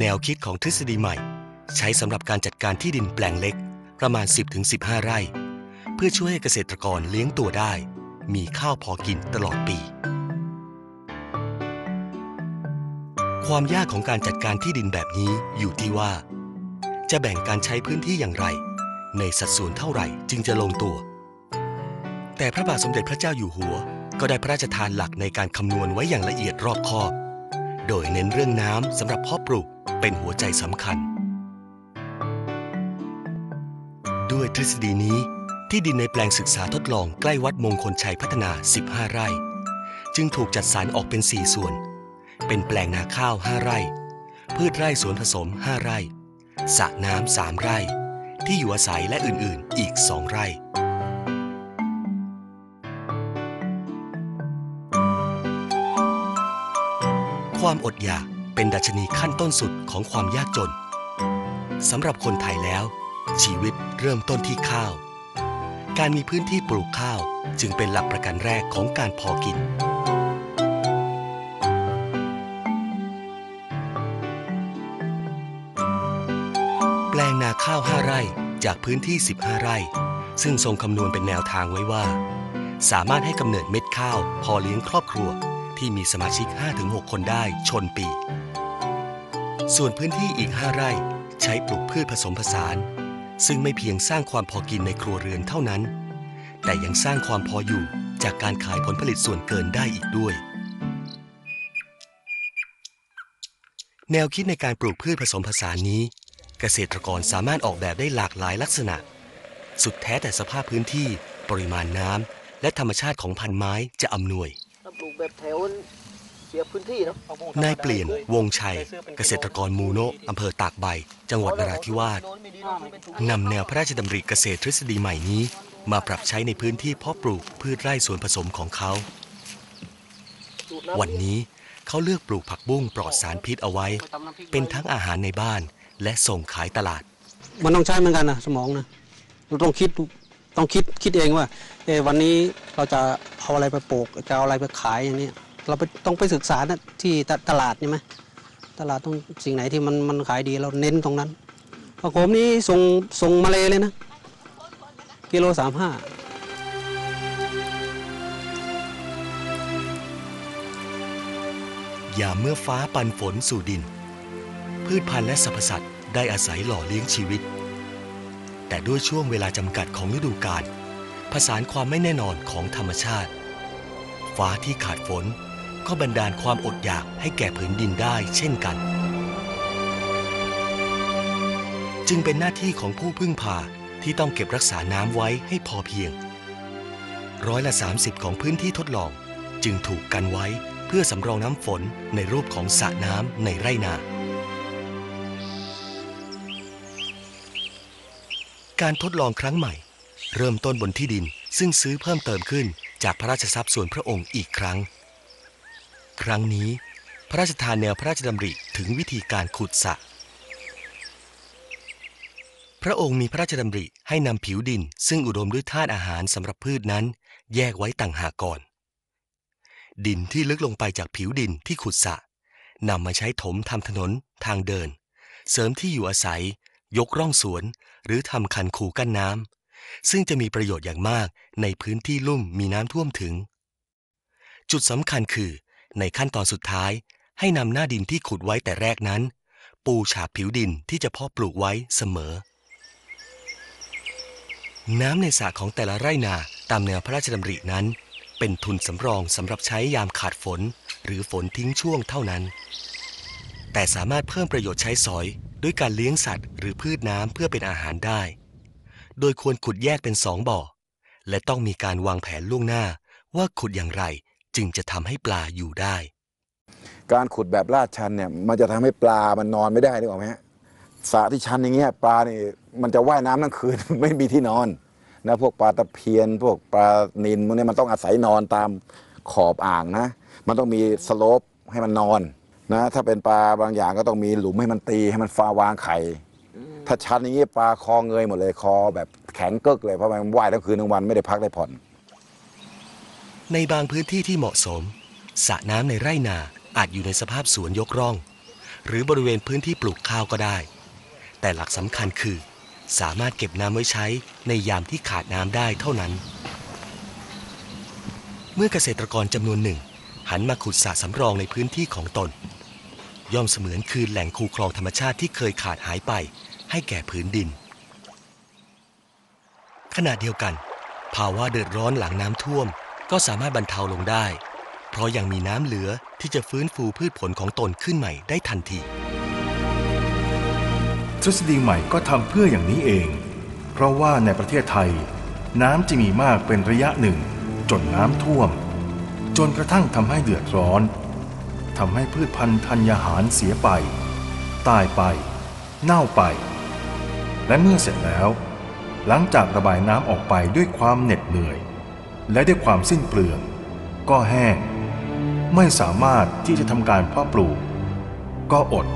แนวคิดของทฤษฎีใหม่ ใช้สำหรับการจัดการที่ดินแปลงเล็ก ประมาณ 10-15 ไร่ เพื่อช่วยให้เกษตรกรเลี้ยงตัวได้ มีข้าวพอกินตลอดปี ความยากของการจัดการที่ดินแบบนี้อยู่ที่ว่า จะแบ่งการใช้พื้นที่อย่างไร ในสัดส่วนเท่าไหร่จึงจะลงตัว แต่พระบาทสมเด็จพระเจ้าอยู่หัว ก็ได้พระราชทานหลักในการคำนวณไว้อย่างละเอียดรอบคอบ โดยเน้นเรื่องน้ำสำหรับพาะปลูกเป็นหัวใจสำคัญ ด้วยทฤษฎีนี้ที่ดินในแปลงศึกษาทดลองใกล้วัดมงคลชัยพัฒนา 15 ไร่ จึงถูกจัดสรรออกเป็น 4 ส่วน เป็นแปลงนาข้าว 5 ไร่ พืชไร่สวนผสม 5 ไร่สระน้ำ 3 ไร่ ที่อยู่อาศัยและอื่น ๆ อีก 2 ไร่ ความอดอยากเป็นดัชนีขั้นต้นสุดของความยากจนสำหรับคนไทยแล้ว ชีวิตเริ่มต้นที่ข้าว การมีพื้นที่ปลูกข้าวจึงเป็นหลักประกันแรกของการพอกิน แปลงนาข้าว 5 ไร่จากพื้นที่ 15 ไร่ ซึ่งทรงคำนวณเป็นแนวทางไว้ว่า สามารถให้กำเนิดเม็ดข้าวพอเลี้ยงครอบครัว ที่มีสมาชิก 5-6 คนได้ชนปี ส่วนพื้นที่อีก 5 ไร่ใช้ปลูกพืชผสมผสาน ซึ่งไม่เพียงสร้างความพอกินในครัวเรือนเท่านั้น แต่ยังสร้างความพออยู่จากการขายผลผลิตส่วนเกินได้อีกด้วย แนวคิดในการปลูกพืชผสมผสานนี้ เกษตรกรสามารถออกแบบได้หลากหลายลักษณะ สุดแท้แต่สภาพพื้นที่ ปริมาณน้ำและธรรมชาติของพันไม้จะอำนวย แบบแถวเสียพื้นที่เนาะนายเปลี่ยนวงชัย เกษตรกรมูโนะอำเภอตากใบ จังหวัดนราธิวาสนำแนวพระราชดำริเกษตรทฤษฎีใหม่นี้ มาปรับใช้ในพื้นที่เพาะปลูกพืชไร่สวนผสมของเขา วันนี้เขาเลือกปลูกผักบุ้งปลอดสารพิษเอาไว้ เป็นทั้งอาหารในบ้านและส่งขายตลาด มันต้องใช้เหมือนกันนะสมองนะเราต้องคิด ต้องคิดคิดเองว่าเอวันนี้เราจะเอาอะไรไปปลูกจะเอาอะไรไปขายอย่างนี้เราไปต้องไปศึกษานะที่ตตลาดใช่ไหมตลาดต้องสิ่งไหนที่มันมันขายดีเราเน้นตรงนั้นผักโขมนี้ส่งส่งมาเลยเลยนะ กิโลสามห้าอย่าเมื่อฟ้าปันฝนสู่ดิน พืชพันธุ์และสรรพสัตว์ได้อาศัยหล่อเลี้ยงชีวิต แต่ด้วยช่วงเวลาจำกัดของฤดูกาลผสานความไม่แน่นอนของธรรมชาติ ฟ้าที่ขาดฝนก็บันดาลความอดอยากให้แก่ผืนดินได้เช่นกัน จึงเป็นหน้าที่ของผู้พึ่งพาที่ต้องเก็บรักษาน้ำไว้ให้พอเพียง ร้อยละ 30 ของพื้นที่ทดลอง จึงถูกกันไว้เพื่อสำรองน้ำฝนในรูปของสระน้ำในไร่นา การทดลองครั้งใหม่ เริ่มต้นบนที่ดินซึ่งซื้อเพิ่มเติมขึ้นจากพระราชทรัพย์ส่วนพระองค์อีกครั้ง ครั้งนี้ พระราชทานแนวพระราชดำริถึงวิธีการขุดสระพระองค์มีพระราชดำริให้นำผิวดิน ซึ่งอุดมด้วยธาตุอาหารสำหรับพืชนั้น แยกไว้ต่างหากก่อน ดินที่ลึกลงไปจากผิวดินที่ขุดสระนำมาใช้ถมทำถนน ทางเดิน เสริมที่อยู่อาศัย ยกร่องสวน หรือทำคันคูกั้นน้ำซึ่งจะมีประโยชน์อย่างมากในพื้นที่ลุ่มมีน้ำท่วมถึง จุดสำคัญคือ ในขั้นตอนสุดท้าย ให้นำหน้าดินที่ขุดไว้แต่แรกนั้น ปูฉาบผิวดินที่จะเพาะปลูกไว้เสมอ น้ำในสระของแต่ละไร่นาตามแนวพระราชดำรินั้น เป็นทุนสำรองสำหรับใช้ยามขาดฝน หรือฝนทิ้งช่วงเท่านั้น แต่สามารถเพิ่มประโยชน์ใช้สอย ด้วยการเลี้ยงสัตว์หรือพืชน้ำเพื่อเป็นอาหารได้ โดยควรขุดแยกเป็นสองบ่อ และต้องมีการวางแผนล่วงหน้าว่าขุดอย่างไรจึงจะทำให้ปลาอยู่ได้ การขุดแบบลาดชันเนี่ยมันจะทำให้ปลามันนอนไม่ได้นึกออกไหมฮะสระที่ชันอย่างเงี้ยปลานี่มันจะว่ายน้ำทั้งคืน ไม่มีที่นอนนะพวกปลาตะเพียน พวกปลานิลพวกนี้มันต้องอาศัยนอนตามขอบอ่างนะ มันต้องมีสโลปให้มันนอน นะ ถ้าเป็นปลาบางอย่างก็ต้องมีหลุมให้มันตีให้มันฟาวางไข่ถ้าชันอย่างงี้ปลาคอเงยหมดเลยคอแบบแข็งกึกเลยเพราะมันว่ายทั้งคืนทั้งวันไม่ได้พักได้ผ่อน ในบางพื้นที่ที่เหมาะสมสระน้ำในไร่นาอาจอยู่ในสภาพสวนยกร่อง หรือบริเวณพื้นที่ปลูกข้าวก็ได้ แต่หลักสำคัญคือ สามารถเก็บน้ำไว้ใช้ในยามที่ขาดน้ำได้เท่านั้น เมื่อเกษตรกรจำนวนหนึ่ง หันมาขุดสระสำรองในพื้นที่ของตน ย่อมเสมือนคืนแหล่งคูคลองธรรมชาติที่เคยขาดหายไป ให้แก่พื้นดิน ขณะเดียวกัน ภาวะเดือดร้อนหลังน้ำท่วม ก็สามารถบรรเทาลงได้ เพราะยังมีน้ำเหลือที่จะฟื้นฟูพืชผลของตนขึ้นใหม่ได้ทันที ทฤษฎีใหม่ก็ทำเพื่ออย่างนี้เอง เพราะว่าในประเทศไทย น้ำจะมีมากเป็นระยะหนึ่ง จนน้ำท่วม จนกระทั่งทำให้เดือดร้อน ทำให้พืชพันธุ์ธัญญาหารเสียไป ตายไป เน่าไป และเมื่อเสร็จแล้ว หลังจากระบายน้ำออกไปด้วยความเหน็ดเหนื่อย และด้วยความสิ้นเปลือง ก็แห้ง ไม่สามารถที่จะทำการเพาะปลูก ก็อด